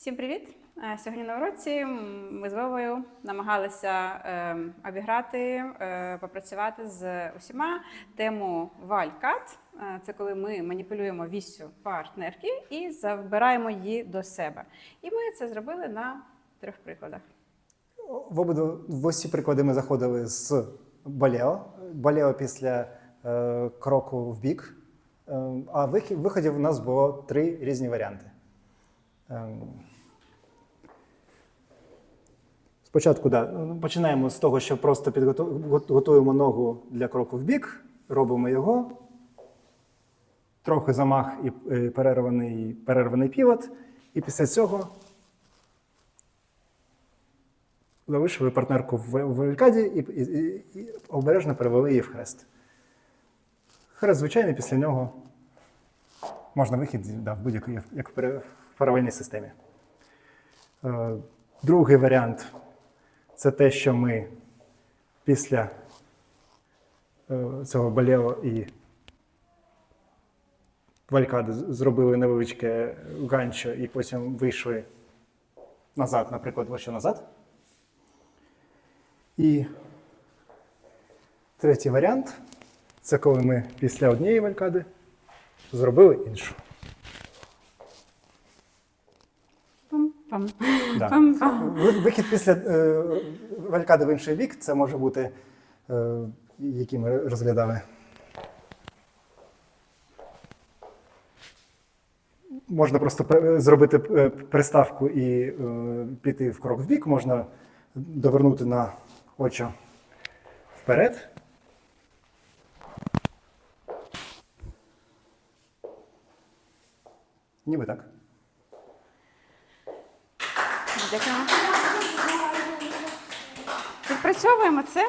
Всім привіт! Е, Сьогодні на уроці ми з Вовою намагалися е, обіграти, е, попрацювати з усіма тему валькат. Це коли ми маніпулюємо віссю партнерки і забираємо її до себе. І ми це зробили на трьох прикладах. В обидва в усі приклади ми заходили з балео. Балео після е, кроку в бік. Е, а виходів у нас було три різні варіанти. Е, спочатку, да, починаємо з того, що просто готуємо ногу для кроку в бік, робимо його. Трохи замах і е, перерваний, перерваний півот. І після цього залишили партнерку в в валькаді і, і, і, і обережно перевели її в хрест. Хрест, звичайний, після нього можна вихід да, в будь-якій як в паралельній системі. Е, другий варіант це те, що ми після е, цього балео і валькади зробили невеличке ганчо і потім вийшли назад, наприклад, що назад. І третій варіант це коли ми після однієї валькади зробили іншу. Пам-пам. Да. Пам-пам. Вихід після е, валькади в інший бік це може бути, е, який ми розглядали. Можна просто зробити е, приставку і е, піти в крок в бік, можна довернути на очі вперед. Ніби так. Дякуємо. Відпрацьовуємо це